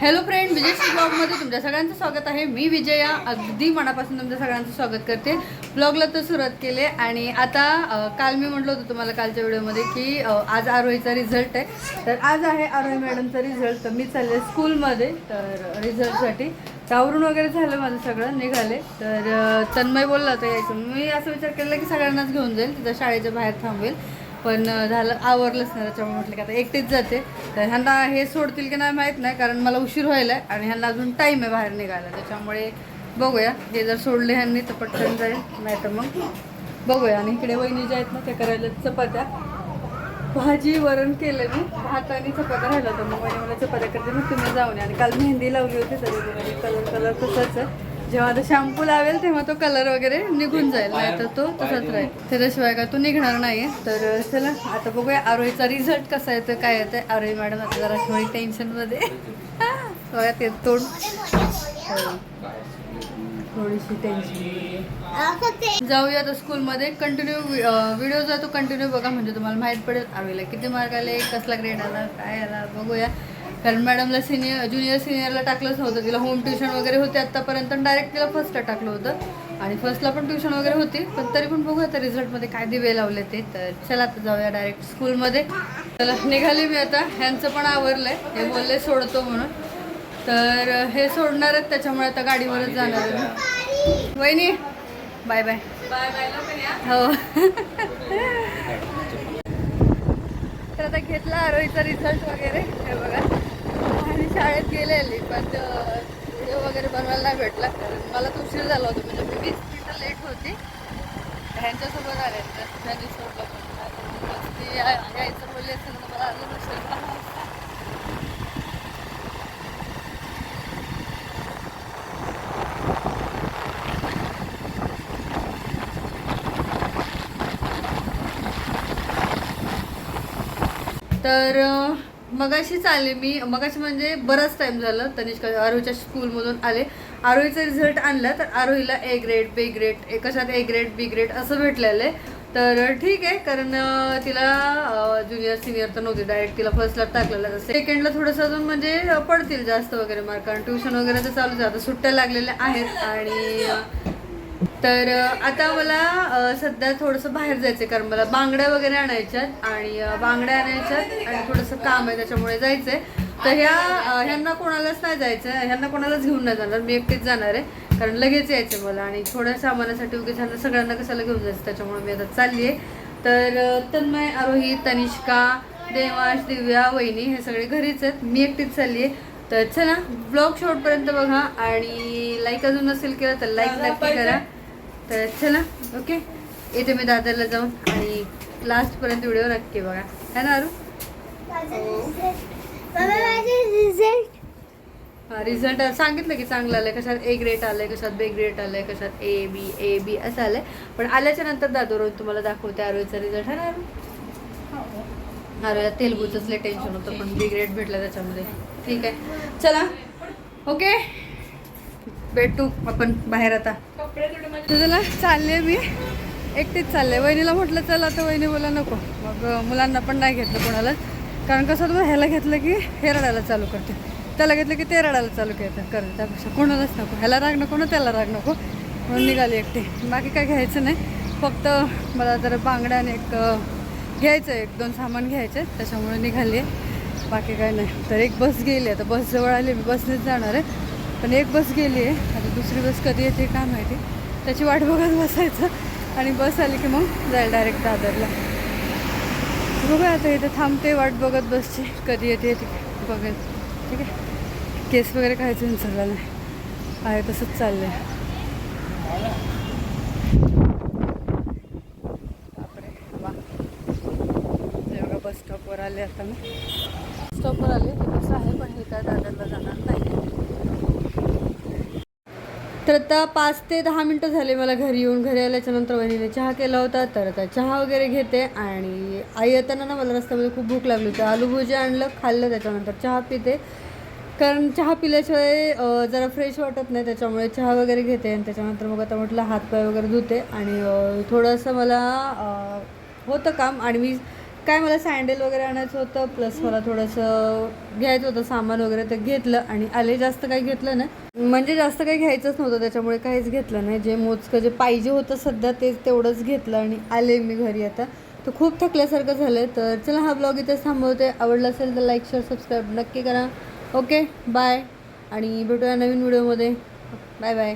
Hello friend विजय ब्लॉगमध्ये तुमच्या सगळ्यांचं स्वागत आहे. मी विजया अगदी मनापासून तुमच्या सगळ्यांचं स्वागत करते. ब्लॉगला तर सुरुवात केले आणि आता काल मी म्हटलं होतं तुम्हाला कालच्या व्हिडिओमध्ये की आज आरोहीचा रिझल्ट आहे. तर आज आहे आरोही मॅडमचा रिझल्ट तर मी चालले स्कूलमध्ये तर रिझल्टसाठी त्यावरून वगैरे झालं माझं सगळं निघाले. तर तन्मय बोलला होता यायचं. मी असं विचार केला की सगळ्यांनाच घेऊन जाईल तिथं शाळेच्या बाहेर थांबेल पण झालं आवरलंच नाही त्याच्यामुळे म्हटलं की आता एकटीच जाते. तर ह्यांना हे सोडतील की नाही माहीत नाही कारण मला उशीर व्हायला आहे आणि ह्यांना अजून टाईम आहे बाहेर निघायला. त्याच्यामुळे बघूया. हे जर सोडले ह्यांनी तर पटकन जाईल नाही तर मग बघूया. आणि इकडे वहिनी ज्या आहेत ना त्या करायला चपात्या. भाजी वरण केलं मी भात आणि चपात्या राहिला तर मग वहिनी मला चपात्या करते मग तुम्ही जाऊन आणि काल मेहंदी लावली होती तरी कलर कलर तसाच आहे. जेव्हा आता शॅम्पू लावेल तेव्हा तो कलर वगैरे निघून जाईल नाही तर तो तसाच राहील. त्याच्याशिवाय काय तो निघणार नाही तर चला आता बघूया आरोहीचा रिझल्ट कसा येतो काय येतं आरोही मॅडम आता जरा थोडी टेन्शनमध्ये बघा ते तोंड. थोडीशी टेन्शन जाऊया आता स्कूलमध्ये कंटिन्यू व्हिडिओ जो तो कंटिन्यू बघा म्हणजे तुम्हाला माहीत पडेल आरोहीला किती मार्क आले कसला ग्रेड आला काय आला बघूया. कारण मॅडमला सिनियर ज्युनियर सिनियरला टाकलंच नव्हतं. तिला होम ट्युशन वगैरे होते आत्तापर्यंत डायरेक्ट तिला फर्स्टला टाकलं होतं. आणि फर्स्टला पण ट्युशन वगैरे होती पण तरी पण बघू आता रिझल्टमध्ये काय दिवे लावले ते. तर चला आता जाऊया डायरेक्ट स्कूलमध्ये चला निघाली मी आता. ह्यांचं पण आवरलं आहे हे बोलले सोडतो म्हणून. तर हे सोडणार आहेत त्याच्यामुळे आता गाडीवरच जाणार आहे वहिनी बाय बाय हो. तर आता घेतला आरोहीचा रिझल्ट वगैरे. हे बघा. मी शाळेत गेलेली पण व्हिडिओ वगैरे बनवायला नाही भेटला. कारण मला तो उशीर झाला होता. म्हणजे मी वीस मिनटं लेट होती. ह्यांच्यासोबत आले. म्हणजे तर ती यायचं बोलली असेल तर मला आलं नसेल तर मगाशीच आले मी मगाशी म्हणजे बराच टाईम झालं तनिष्का आरोहीच्या स्कूलमधून आले. आरोहीचा रिझल्ट आणला तर आरोहीला A grade B grade A कशात ए ग्रेड बी ग्रेड असं भेटलेलं आहे. तर ठीक आहे कारण तिला ज्युनियर सिनियर तर नव्हती डायरेक्ट तिला फर्स्टला टाकलेलं आहे. सेकंडला थोडंसं अजून म्हणजे पडतील जास्त वगैरे मार्क कारण ट्युशन वगैरे तर चालूच आता सुट्ट्या लागलेल्या आहेत आणि तर आता मला सध्या थोडंसं बाहेर जायचं कारण मला बांगड्या वगैरे आणायच्यात आणि बांगड्या आणायच्यात आणि थोडंसं काम आहे त्याच्यामुळे जायचं आहे तर ह्या ह्यांना कोणालाच नाही जायचं ह्यांना कोणालाच घेऊन नाही जाणार. मी एकटीच जाणार आहे. कारण लगेच यायचं मला आणि थोड्या सामानासाठी उगीच ह्यांना सगळ्यांना कशाला घेऊन जायचं? त्याच्यामुळे मी आता चालली आहे. तर तन्मय आरोही तनिष्का देवाश दिव्या वहिनी हे सगळे घरीच आहेत. मी एकटीच चालली आहे. तर चला ब्लॉग शेवटपर्यंत बघा आणि लाईक अजून नसेल केलं तर लाईक नक्की करा. तर चला ओके येते मी दादरला जाऊन आणि लास्टपर्यंत व्हिडिओ नक्की बघा. है ना अरू? हा रिझल्ट सांगितलं की चांगलं आलं कशात ए ग्रेड आलंय कशात बे ग्रेड आलंय कशात ए बी ए बी असं आलंय. पण आल्याच्यानंतर दादोरून तुम्हाला दाखवते आरोचा रिझल्ट है ना आरू आरोला तेलगूचंच लय टेन्शन होतं पण बी ग्रेड भेटलं त्याच्यामध्ये. ठीक आहे. चला ओके भेटू आपण बाहेर आता. म्हणजे तुझ्याला चालले मी. एकटीच चालले. वहिनीला म्हटलं चल आता वहिनी बोला नको. मग मुलांना पण नाही घेतलं कोणालाच कारण कसं होतं ह्याला घेतलं की हे रडायला चालू करते. त्याला घेतलं की ते रडायला चालू करते. करते त्यापेक्षा कोणालाच नको. ह्याला राग नको ना त्याला राग नको. म्हणून निघाली एकटी. बाकी काय घ्यायचं नाही. फक्त मला जरा बांगड्या आणि एक घ्यायचं आहे. एक दोन सामान घ्यायचे. त्याच्यामुळे निघाली आहे. बाकी काय नाही. तर एक बस गेली आता बस जवळ आली मी बसनेच जाणार आहे. पण एक बस गेली आहे. दुसरी बस कधी येते काय माहिती. त्याची वाट बघत बसायचं आणि बस आली की मग जाईल डायरेक्ट दादरला. बघा आता इथं थांबते वाट बघत बसची कधी येते ती बघत ठीक आहे. केस वगैरे खायचं सगळं नाही. आहे तसंच चाललं आहे बापरे बस स्टॉपवर आले आता मी. स्टॉपवर आले हे आहे पण हे काय दादरला जाणार नाही तर आता पाच ते दहा मिनटं झाले मला घरी येऊन. घरी आल्याच्यानंतर वहिनीने चहा केला होता तर आता चहा वगैरे घेते. आणि आई येताना ना मला रस्त्यामध्ये खूप भूक लागली होती. आलू भुजी आणलं खाल्लं त्याच्यानंतर चहा पिते. कारण चहा पिल्याशिवाय जरा फ्रेश वाटत नाही त्याच्यामुळे चहा वगैरे घेते. आणि त्याच्यानंतर मग आता म्हटलं हातपाय वगैरे धुते. आणि थोडंसं मला होतं काम. आणि मी काय मला सँडल वगैरे आणायचं होतं प्लस मला थोडंसं घ्यायचं होतं सामान वगैरे तर घेतलं आणि आले जास्त काही घेतलं नाही. म्हणजे जास्त काही घ्यायचंच नव्हतं त्याच्यामुळे काहीच घेतलं नाही. जे मोजकं जे पाहिजे होतं सध्या तेच तेवढंच घेतलं आणि आले मी घरी आता. तर खूप थकल्यासारखं झालं तर चला हा ब्लॉग इथेच थांबवते. आवडला असेल तर लाईक शेअर सबस्क्राईब नक्की करा. ओके बाय आणि भेटूया नवीन व्हिडिओमध्ये बाय बाय